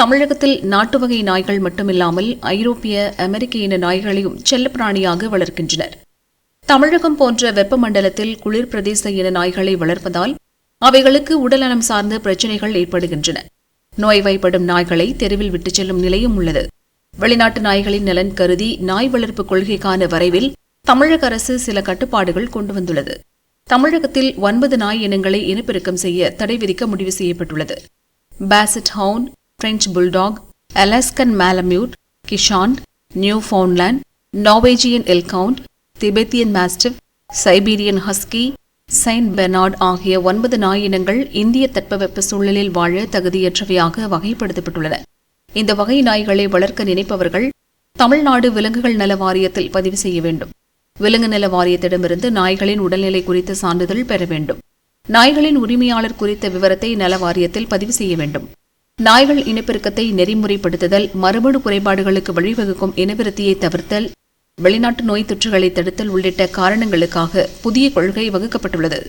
தமிழகத்தில் நாட்டு வகை நாய்கள் மட்டுமில்லாமல் ஐரோப்பிய அமெரிக்க இன நாய்களையும் செல்லப்பிராணியாக வளர்க்கின்றனர். தமிழகம் போன்ற வெப்பமண்டலத்தில் குளிர் பிரதேச இன நாய்களை வளர்ப்பதால் அவைகளுக்கு உடல்நலம் சார்ந்த பிரச்சினைகள் ஏற்படுகின்றன. நோய்வாய்ப்படும் நாய்களை தெருவில் விட்டுச் செல்லும் நிலையும் உள்ளது. வெளிநாட்டு நாய்களின் நலன் கருதி நாய் வளர்ப்பு கொள்கைக்கான வரைவில் தமிழக அரசு சில கட்டுப்பாடுகள் கொண்டு வந்துள்ளது. தமிழகத்தில் ஒன்பது நாய் இனங்களை இனப்பெருக்கம் செய்ய தடை விதிக்க முடிவு செய்யப்பட்டுள்ளது. Basset hound French bulldog Alaskan malamute கிஷாண்ட் Newfoundland Norwegian elkhound Tibetan mastiff Siberian husky Saint Bernard ஆகிய ஒன்பது நாயினங்கள் இந்திய தட்பவெப்ப சூழலில் வாழ தகுதியற்றவையாக வகைப்படுத்தப்பட்டுள்ளன. இந்த வகை நாய்களை வளர்க்க நினைப்பவர்கள் தமிழ்நாடு விலங்குகள் நல வாரியத்தில் பதிவு செய்ய வேண்டும். விலங்கு நல வாரியத்திடமிருந்து நாய்களின் உடல்நிலை குறித்த சான்றிதழ் பெற வேண்டும். நாய்களின் உரிமையாளர் குறித்த விவரத்தை நல வாரியத்தில் பதிவு செய்ய வேண்டும். நாய்கள் இனப்பெருக்கத்தை நெறிமுறைப்படுத்துதல் மரபணு குறைபாடுகளுக்கு வழிவகுக்கும் இனவிருத்தியை தவிர்த்தல் வெளிநாட்டு நோய் தொற்றுகளை தடுத்தல் உள்ளிட்ட காரணங்களுக்காக புதிய கொள்கை வகுக்கப்பட்டுள்ளது.